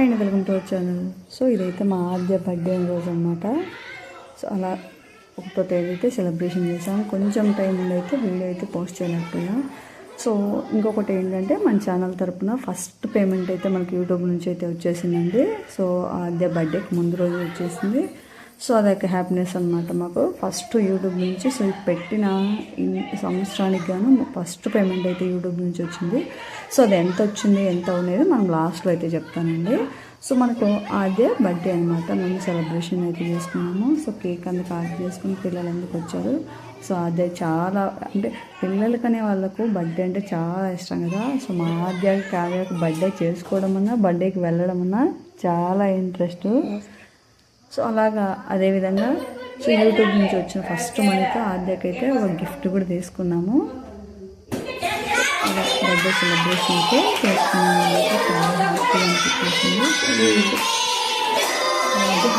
And welcome to our channel so ఇదైతే మా ఆద్య birthday రోజు అనమాట సో అలా ఒకటో తేదీ అయితే సెలబ్రేషన్ చేసాం కొంచెం టైం ఉండి అయితే వీడియో అయితే పోస్ట్ చేయలేకపోయా సో ఇంకొకటి ఏంటంటే మన ఛానల్ తరపున ఫస్ట్ పేమెంట్ అయితే మనకి యూట్యూబ్ నుంచి అయితే వచ్చేసిందండి. సో ఆద్య బర్త్డేకి ముందు రోజు వచ్చేసింది. సో అదొక హ్యాపీనెస్ అనమాట మాకు. ఫస్ట్ యూట్యూబ్ నుంచి సో పెట్టిన సంవత్సరానికి గాను ఫస్ట్ పేమెంట్ అయితే యూట్యూబ్ నుంచి వచ్చింది. సో అది ఎంత వచ్చింది ఎంత అనేది మనం లాస్ట్లో అయితే చెప్తానండి. సో మనకు అదే బర్త్డే అనమాట మేము సెలబ్రేషన్ అయితే చేసుకున్నాము. సో కేక్ అందుకు ఆర్డర్ చేసుకుని పిల్లలు ఎందుకు వచ్చారు? సో అదే చాలా అంటే పిల్లలకనే వాళ్ళకు బర్త్డే అంటే చాలా ఇష్టం కదా. సో మా ఆద్యాకి కావ్యకు బర్త్డే చేసుకోవడం అన్నా బర్త్డేకి వెళ్ళడం అన్నా చాలా ఇంట్రెస్ట్. సో అలాగా అదేవిధంగా సో యూట్యూబ్ నుంచి వచ్చిన ఫస్ట్ మనకి ఆద్యకైతే ఒక గిఫ్ట్ కూడా తీసుకున్నాము. అలా బర్త్డే సెలబ్రేషన్ అయితే చేసుకున్నాము చాలా హ్యాపీగా అనిపించింది.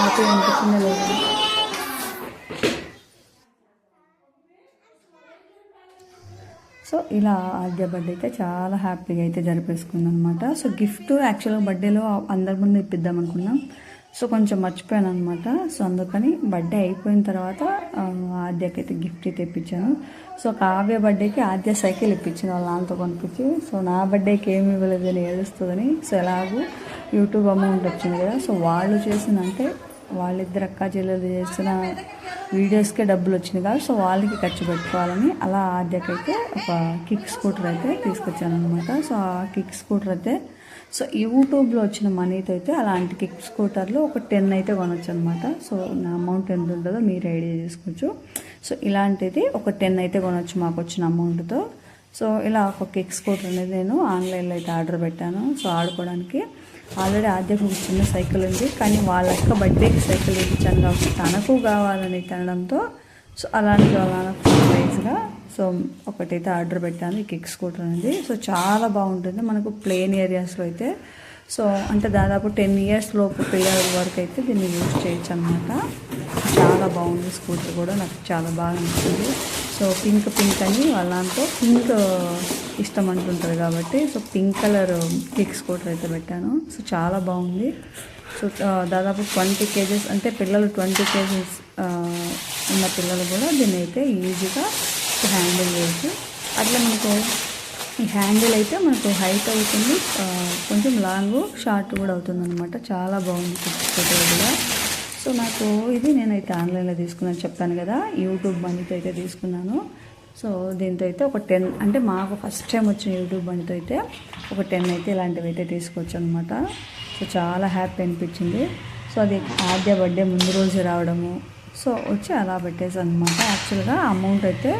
అది అనిపించింది లేదు సో ఇలా ఆద్య బర్త్డే అయితే చాలా హ్యాపీగా అయితే జరిపేసుకుంది అనమాట సో గిఫ్ట్ యాక్చువల్గా బర్త్డేలో అందరి ముందు ఇప్పిద్దాం అనుకున్నాం సో కొంచెం మర్చిపోయాను అనమాట సో అందుకని బర్త్డే అయిపోయిన తర్వాత ఆద్యకి అయితే గిఫ్ట్ అయితే ఇప్పించాను. సో కావ్య బర్త్డేకి ఆద్య సైకిల్ ఇప్పించిన వాళ్ళ నాన్నతో కొనిపించి. సో నా బర్త్డేకి ఏమి ఇవ్వలేదని ఏడుస్తుందని. సో ఎలాగూ యూట్యూబ్ అమౌంట్ వచ్చింది కదా. సో వాళ్ళు చేసిన అంటే వాళ్ళిద్దరు అక్క చెల్లెలు చేసిన వీడియోస్కే డబ్బులు వచ్చినాయి కదా. సో వాళ్ళకి ఖర్చు పెట్టుకోవాలని అలా ఆద్యకైతే ఒక కిక్ స్కూటర్ అయితే తీసుకొచ్చాను అనమాట సో ఆ కిక్ స్కూటర్ అయితే సో యూట్యూబ్లో వచ్చిన మనీతో అయితే అలాంటి కిక్ స్కూటర్లో ఒక టెన్ అయితే కొనొచ్చు అనమాట సో నా అమౌంట్ ఎంత ఉంటుందో మీరు ఐడియా చేసుకోవచ్చు. సో ఇలాంటిది ఒక టెన్ అయితే కొనొచ్చు మాకు వచ్చిన అమౌంట్తో సో ఇలా ఒక కిక్ స్కూటర్ అనేది నేను ఆన్లైన్లో అయితే ఆర్డర్ పెట్టాను. సో ఆడుకోవడానికి ఆల్రెడీ ఆద్యకు ఒక చిన్న సైకిల్ ఉంది. కానీ వాళ్ళ యొక్క బర్త్డేకి సైకిల్ ఇచ్చాను కాబట్టి తనకు కావాలని తినడంతో. సో అలాంటి వాళ్ళ ప్రైజ్గా సో ఒకటైతే ఆర్డర్ పెట్టాను కిక్స్ కిక్ స్కూటర్ అనేది. సో చాలా బాగుంటుంది మనకు ప్లేన్ ఏరియాస్లో అయితే. సో అంటే దాదాపు టెన్ ఇయర్స్ లోపు పిల్లల వరకు అయితే దీన్ని యూజ్ చేయొచ్చు అనమాట చాలా బాగుంది స్కూటర్ కూడా నాకు చాలా బాగా నచ్చింది. సో పింక్ పింక్ అని వాళ్ళంతో పింక్ ఇష్టం అంటుంటారు కాబట్టి so pink colour kick scooter అయితే పెట్టాను. సో చాలా బాగుంది. సో దాదాపు ట్వంటీ కేజెస్ అంటే పిల్లలు ట్వంటీ కేజెస్ ఉన్న పిల్లలు కూడా దీన్ని అయితే ఈజీగా హ్యాండిల్ చేయొచ్చు అట్లా మనకు ఈ హ్యాండిల్ అయితే మనకు హైట్ అవుతుంది. కొంచెం లాంగ్ షార్ట్ కూడా అవుతుంది అనమాట చాలా బాగుంది కూడా. సో నాకు ఇది నేనైతే ఆన్లైన్లో తీసుకున్నాను. చెప్పాను కదా యూట్యూబ్ మనీతో అయితే తీసుకున్నాను. సో దీంతో అయితే ఒక టెన్ అంటే మాకు ఫస్ట్ టైం వచ్చిన యూట్యూబ్ బండితో అయితే ఒక టెన్ అయితే ఇలాంటివి అయితే తీసుకోవచ్చు అనమాట సో చాలా హ్యాపీ అనిపించింది. సో అది ఆద్య బర్త్డే ముందు రోజు రావడము. సో వచ్చి అలా పెట్టేసి అనమాట యాక్చువల్గా అమౌంట్ అయితే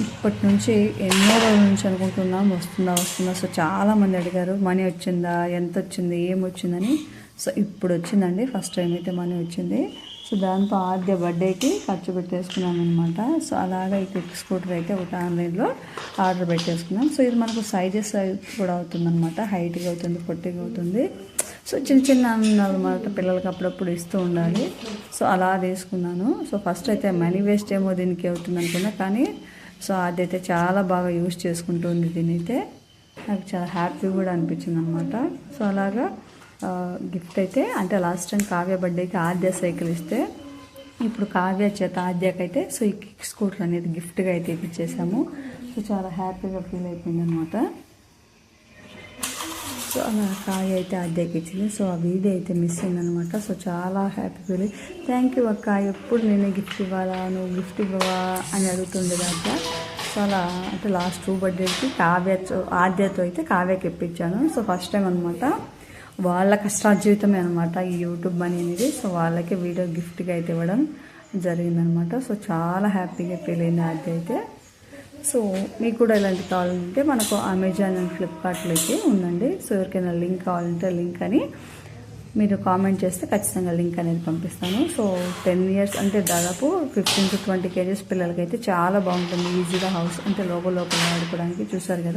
ఇప్పటి నుంచి ఎన్నో రోజుల నుంచి అనుకుంటున్నాం వస్తుందా వస్తుందా సో చాలామంది అడిగారు మనీ వచ్చిందా? ఎంత వచ్చింది? ఏం వచ్చిందని సో ఇప్పుడు వచ్చిందండి. ఫస్ట్ టైం అయితే మనీ వచ్చింది. సో దాంతో ఆద్య బర్త్డేకి ఖర్చు పెట్టేసుకున్నాం అనమాట సో అలాగా ఈ క్విక్ స్కూటర్ అయితే ఒకటి ఆన్లైన్లో ఆర్డర్ పెట్టేసుకున్నాం. సో ఇది మనకు సైజెస్ కూడా అవుతుందన్నమాట. హైట్గా అవుతుంది పొట్టిగా అవుతుంది. సో చిన్న చిన్న అన్నమాట పిల్లలకి అప్పుడప్పుడు ఇస్తూ ఉండాలి. సో అలా తీసుకున్నాను. సో ఫస్ట్ అయితే మనీ వేస్ట్ ఏమో దీనికి అవుతుంది అనుకున్నా కానీ సో అదైతే చాలా బాగా యూజ్ చేసుకుంటుంది దీని అయితే నాకు చాలా హ్యాపీ కూడా అనిపించింది అనమాట సో అలాగా గిఫ్ట్ అయితే అంటే లాస్ట్ టైం కావ్య బర్త్డేకి ఆద్య సైకిల్ ఇస్తే ఇప్పుడు కావ్య చేత ఆద్యకైతే సో ఈ కిక్ స్కూటర్ అనేది గిఫ్ట్గా అయితే ఇప్పించేసాము సో చాలా హ్యాపీగా ఫీల్ అయిపోయింది అనమాట సో అలా కాయ అయితే అద్దెకి ఇచ్చింది. సో ఆ వీడియో అయితే మిస్ అయిందనమాట సో చాలా హ్యాపీ ఫీల్ థ్యాంక్ యూ అక్క. ఎప్పుడు నేను గిఫ్ట్ ఇవ్వాలా? నువ్వు గిఫ్ట్ ఇవ్వవా? అని అడుగుతుండేది అక్క సో అలా అంటే లాస్ట్ టూ బర్త్డేకి కావ్య ఆద్యతో అయితే కావ్యకి ఇప్పించాను. సో ఫస్ట్ టైం అనమాట వాళ్ళ కష్టార్జీవితమే అనమాట ఈ యూట్యూబ్ మనీ అనేది. సో వాళ్ళకే వీడియో గిఫ్ట్గా అయితే ఇవ్వడం జరిగిందనమాట సో చాలా హ్యాపీగా ఫీల్ అయింది అయితే. సో మీకు కూడా ఇలాంటి కావాలంటే మనకు అమెజాన్ అండ్ ఫ్లిప్కార్ట్లో అయితే ఉందండి సో ఎవరికైనా లింక్ కావాలంటే లింక్ అని మీరు కామెంట్ చేస్తే ఖచ్చితంగా లింక్ అనేది పంపిస్తాను. సో టెన్ ఇయర్స్ అంటే దాదాపు ఫిఫ్టీన్ టు ట్వంటీ కేజీస్ పిల్లలకైతే చాలా బాగుంటుంది. ఈజీగా హౌస్ అంటే లోపల లోపల ఆడుకోవడానికి చూసారు కదా.